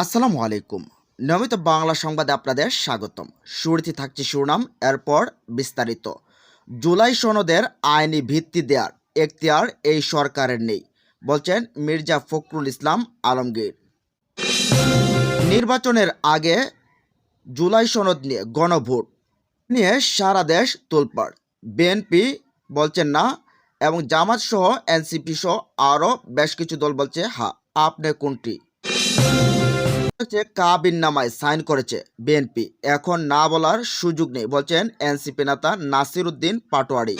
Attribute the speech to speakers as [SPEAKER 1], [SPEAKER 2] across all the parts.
[SPEAKER 1] আসসালামু আলাইকুম। নিয়মিত বাংলা সংবাদে আপনাদের স্বাগতম। শুরুতে থাকছে শিরোনাম এরপর বিস্তারিত। জুলাই সনদের আইনি ভিত্তি দেওয়ার এখতিয়ার এই সরকারের নেই, বলছেন মির্জা ফখরুল ইসলাম আলমগীর। নির্বাচনের আগে জুলাই সনদ নিয়ে গণভোট নিয়ে সারা দেশ তোলপাড়। বিএনপি বলছেন না এবং জামাত সহ এনসিপি সহ আরও বেশ কিছু দল বলছে হ্যাঁ আপনি কোনটি? হচ্ছে কাবিন নামায় সাইন করেছে বিএনপি। এখন না বলার সুযোগ নেই, বলছেন এনসিপি নেতা নাসির উদ্দিন পাটোয়ারি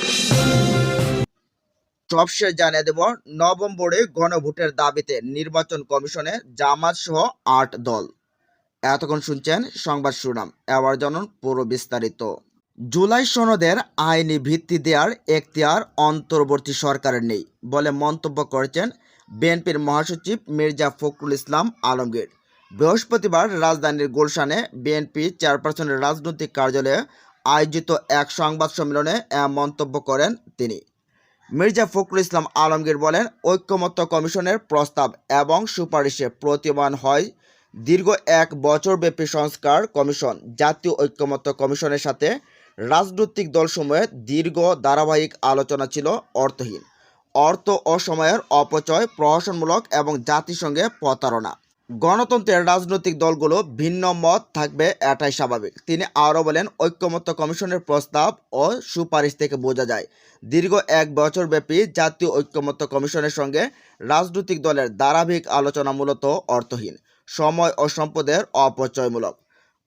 [SPEAKER 1] সবশেষ জানিয়ে দেব নভেম্বরে গণভোটের দাবিতে নির্বাচন কমিশনে জামাত সহ আট দল। এতক্ষণ শুনছেন সংবাদ শিরোনাম, এবার জানুন পুরো বিস্তারিত। জুলাই সনদের আইনি ভিত্তি দেওয়ার এখতিয়ার অন্তর্বর্তী সরকারের নেই বলে মন্তব্য করেছেন বিএনপির মহাসচিব মির্জা ফখরুল ইসলাম আলমগীর। বৃহস্পতিবার রাজধানীর গুলশানে বিএনপি চেয়ারপারসনের রাজনৈতিক কার্যালয়ে আয়োজিত এক সংবাদ সম্মেলনে মন্তব্য করেন তিনি। মির্জা ফখরুল ইসলাম আলমগীর বলেন, ঐক্যমত্য কমিশনের প্রস্তাব এবং সুপারিশে প্রতীয়মান হয় দীর্ঘ এক বছরব্যাপী সংস্কার কমিশন। জাতীয় ঐক্যমত্য কমিশনের সাথে রাজনৈতিক দলসমূহে দীর্ঘ ধারাবাহিক আলোচনা ছিল অর্থহীন। অর্থ অসময়ের অপচয়, প্রহসনমূলক এবং জাতিসংঘে প্রতারণা। গণতন্ত্রের রাজনৈতিক দলগুলো ভিন্ন মত থাকবে, এটাই স্বাভাবিক। তিনি আরও বলেন, ঐক্যমত্য কমিশনের প্রস্তাব ও সুপারিশ থেকে বোঝা যায়, দীর্ঘ এক বছরব্যাপী জাতীয় ঐক্যমত্য কমিশনের সঙ্গে রাজনৈতিক দলের ধারাবাহিক আলোচনা মূলত অর্থহীন, সময় ও সম্পদের অপচয়মূলক,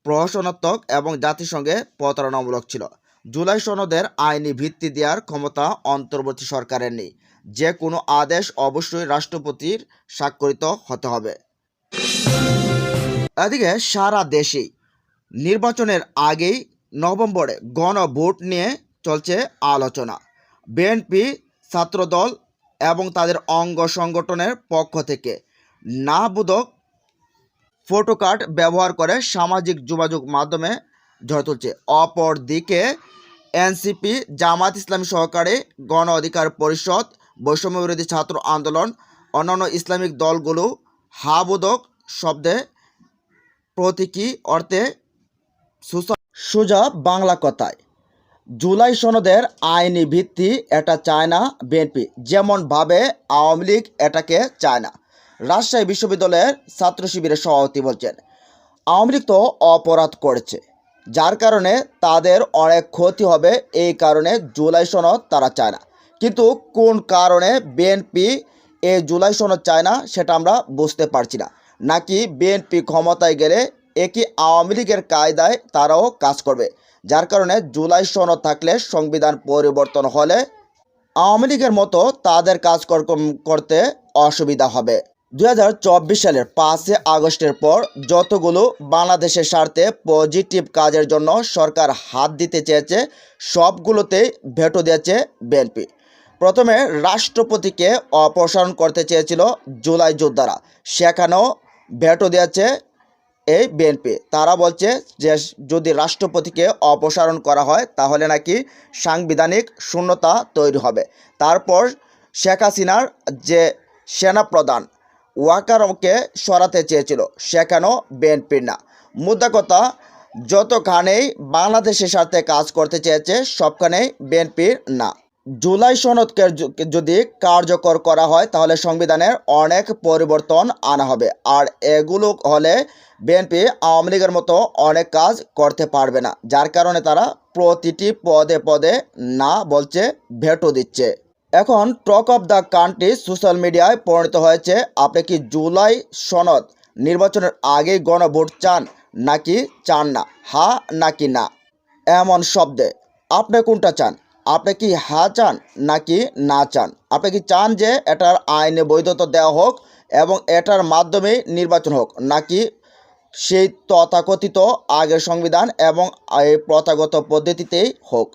[SPEAKER 1] প্রহসনাত্মক এবং জাতিসংঘে প্রতারণামূলক ছিল। জুলাই সনদের আইনি ভিত্তি দেওয়ার ক্ষমতা অন্তর্বর্তী সরকারের নেই, যে কোনো আদেশ অবশ্যই রাষ্ট্রপতির স্বাক্ষরিত হতে হবে। এদিকে সারা দেশেই নির্বাচনের আগেই নভেম্বরে গণভোট নিয়ে চলছে আলোচনা। বিএনপি ছাত্রদল এবং তাদের অঙ্গ সংগঠনের পক্ষ থেকে না বোধক ফটো কার্ড ব্যবহার করে সামাজিক যোগাযোগ মাধ্যমে ঝড় তুলছে। অপরদিকে এনসিপি জামাত ইসলামী সহকারী গণ অধিকার পরিষদ বৈষম্য বিরোধী ছাত্র আন্দোলন, অন্যান্য ইসলামিক দলগুলো হাবোধক শব্দে প্রতীকী অর্থে সোজা বাংলা কথায়, জুলাই সনদের আইনি ভিত্তি এটা চায় না বিএনপি যেমনভাবে আওয়ামী লীগ এটাকে চায় না রাজশাহী বিশ্ববিদ্যালয়ের ছাত্র শিবিরের সভাপতি বলছেন, আওয়ামী লীগ তো অপরাধ করেছে, যার কারণে তাদের অনেক ক্ষতি হবে, এই কারণে জুলাই সনদ তারা চায় না। কিন্তু কোন কারণে বিএনপি এই জুলাই সনদ চায় না, সেটা আমরা বুঝতে পারছি না। নাকি বিএনপি ক্ষমতায় গেলে একই আওয়ামী লীগের কায়দায় তারাও কাজ করবে। যার কারণে জুলাই সনদ থাকলে সংবিধান পরিবর্তন হলে আওয়ামী লীগের মতো তাদের কাজ কর- করতে অসুবিধা হবে। দু হাজার চব্বিশ সালের পাঁচই আগস্টের পর যতগুলো বাংলাদেশের স্বার্থে পজিটিভ কাজের জন্য সরকার হাত দিতে চেয়েছে সবগুলোতেই ভেটো দিয়েছে বিএনপি। প্রথমে রাষ্ট্রপতিকে অপসারণ করতে চেয়েছিল জুলাই যোদ্ধারা। সেখানেও ভেটো দিয়েছে এই বিএনপি। তারা বলছে যে, যদি রাষ্ট্রপতিকে অপসারণ করা হয়, তাহলে নাকি সাংবিধানিক শূন্যতা তৈরি হবে। তারপর শেখ হাসিনার যে সেনাপ্রধান ওয়াকারকে সরাতে চেয়েছিল, সেখানেও বিএনপির না। মুদ্রা কথা, যতখানেই বাংলাদেশের সাথে কাজ করতে চেয়েছে, সবখানেই বিএনপির না। জুলাই সনদকে যদি কার্যকর করা হয়, তাহলে সংবিধানের অনেক পরিবর্তন আনা হবে। আর এগুলো হলে বিএনপি আওয়ামী লীগের মতো অনেক কাজ করতে পারবে না, যার কারণে তারা প্রতিটি পদে পদে না বলছে, ভেটো দিচ্ছে। এখন talk of the country social মিডিয়ায় পরিণত হয়েছে, আপনি কি জুলাই সনদ নির্বাচনের আগেই গণভোট চান, নাকি চান না? হা নাকি না? এমন শব্দে। আপনি কোনটা চান? আপনি কি হা চান নাকি না চান? আপনি কি চান যে এটার আইনে বৈধতা দেওয়া হোক এবং এটার মাধ্যমেই নির্বাচন হোক, নাকি সেই তথাকথিত আগের সংবিধান এবং প্রথাগত পদ্ধতিতেই হোক?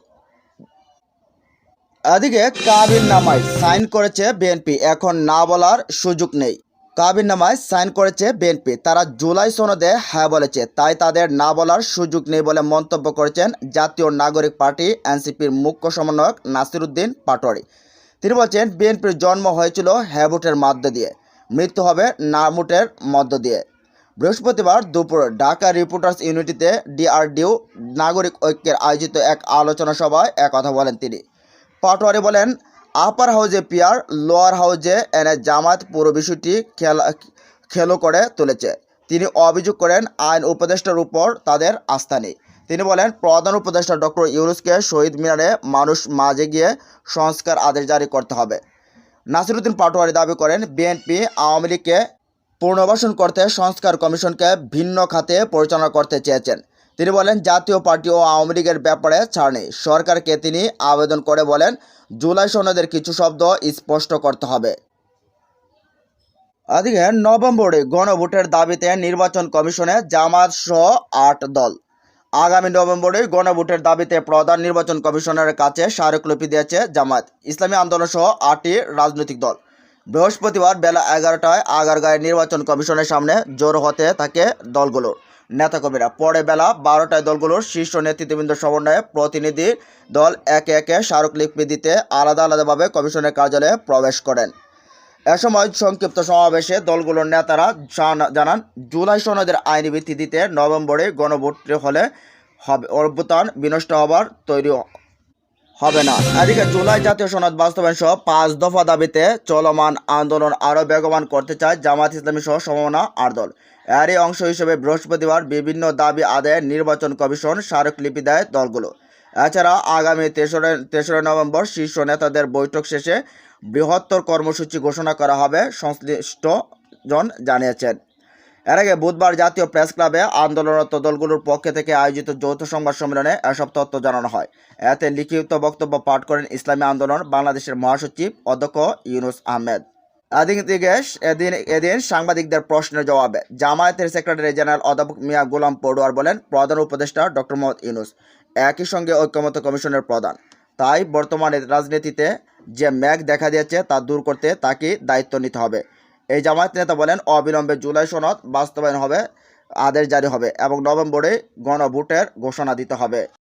[SPEAKER 1] এদিকে কাবির নামায় সাইন করেছে বিএনপি, এখন না বলার সুযোগ নেই। কাবির নামায় সাইন করেছে বিএনপি। তারা জুলাই সনদে হ্যাঁ বলেছে। তাই তাদের না বলার সুযোগ নেই বলে মন্তব্য করেছেন জাতীয় নাগরিক পার্টি এনসিপির মুখ্য সমন্বয়ক নাসিরুদ্দিন পাটোয়ারি। তিনি বলছেন, বিএনপির জন্ম হয়েছিল হ্যাঁ মধ্য দিয়ে, মৃত্যু হবে না ভোটের মধ্য দিয়ে। বৃহস্পতিবার দুপুর ঢাকা রিপোর্টার্স ইউনিটিতে ডিআরডিও নাগরিক ঐক্যের আয়োজিত এক আলোচনা সভায় একথা বলেন তিনি। পাটোয়ারি বলেন আপার হাউজে পিয়ার লোয়ার হাউজে এনে জামাত পুরো বিষয়টি খেলা, খেলো করে তুলেছে। তিনি অভিযোগ করেন, আইন উপদেষ্টার উপর তাদের আস্থা নেই। তিনি বলেন, প্রধান উপদেষ্টা ডক্টর ইউনুসকে শহীদ মিনারে মানুষ মাঝে গিয়ে সংস্কার আদেশ জারি করতে হবে। নাসিরুদ্দিন পাটোয়ারি দাবি করেন, বিএনপি আওয়ামী লীগকে পুনর্বাসন করতে সংস্কার কমিশনকে ভিন্ন খাতে পরিচালনা করতে চেয়েছেন। তিনি বলেন, জাতীয় পার্টি ও আওয়ামী লীগের ব্যাপারে ছাড় নেই সরকারকে তিনি আবেদন করে বলেন, জুলাই সনদের কিছু শব্দ স্পষ্ট করতে হবে। এদিকে নভেম্বরে গণভোটের দাবিতে নির্বাচন কমিশনে জামাত সহ আট দল। আগামী নভেম্বরে গণভোটের দাবিতে প্রধান নির্বাচন কমিশনের কাছে স্মারকলিপি দিয়েছে জামাত। ইসলামী আন্দোলন সহ আটটি রাজনৈতিক দল। বৃহস্পতিবার বেলা এগারোটায় আগারগাঁয়ের নির্বাচন কমিশনের সামনে জোর হতে থাকে দলগুলোর। নেতাকর্মীরা পরে বেলা বারোটায় দলগুলোর শীর্ষ নেতৃত্ববৃন্দ সমন্বয়ে প্রতিনিধি দল একে একে স্মারকলিপি দিতে আলাদা আলাদাভাবে কমিশনের কার্যালয়ে প্রবেশ করেন। এ সময় সংক্ষিপ্ত সমাবেশে দলগুলোর নেতারা জানা- জানান, জুলাই সনদের আইনি ভিত্তি দিতে নভেম্বরে গণভোট হলে হবে, অভ্যুত্থান বিনষ্ট হবার তৈরি হবে না। এদিকে জুলাই জাতীয় সনদ বাস্তবায়ন সহ পাঁচ দফা দাবিতে চলমান আন্দোলন আরও বেগবান করতে চায় জামাত ইসলামী সহ সমমনা আর দল। এরই অংশ হিসেবে বৃহস্পতিবার বিভিন্ন দাবি আদায়ে নির্বাচন কমিশন স্মারকলিপি দেয় দলগুলো। এছাড়া আগামী তেসরা তেসরা নভেম্বর শীর্ষ নেতাদের বৈঠক শেষে বৃহত্তর কর্মসূচি ঘোষণা করা হবে, সংশ্লিষ্ট জন জানিয়েছেন। এর আগে বুধবার জাতীয় প্রেস ক্লাবে আন্দোলনরত দলগুলোর পক্ষে থেকে আয়োজিত যৌথ সংবাদ সম্মেলনে এসব তথ্য জানানো হয়। এতে লিখিত বক্তব্য পাঠ করেন ইসলামী আন্দোলন বাংলাদেশের মহাসচিব অধ্যক্ষ ইউনুস আহমেদ। এদিন এদিন এদিন সাংবাদিকদের প্রশ্নের জবাবে জামায়াতের সেক্রেটারি জেনারেল অধ্যাপক মিয়া গোলাম পড়ুয়ার বলেন, প্রধান উপদেষ্টা ডক্টর মোহাম্মদ ইউনুস, একই সঙ্গে ঐক্যমত কমিশনের প্রধান। তাই বর্তমানে রাজনীতিতে যে ম্যাগ দেখা দিয়েছে তা দূর করতে তাকে দায়িত্ব নিতে হবে। এই জামায়াত নেতা বলেন, অবিলম্বে জুলাই সনদ বাস্তবায়ন হবে, আদেশ জারি হবে এবং নভেম্বরে গণভোটের ঘোষণা দিতে হবে।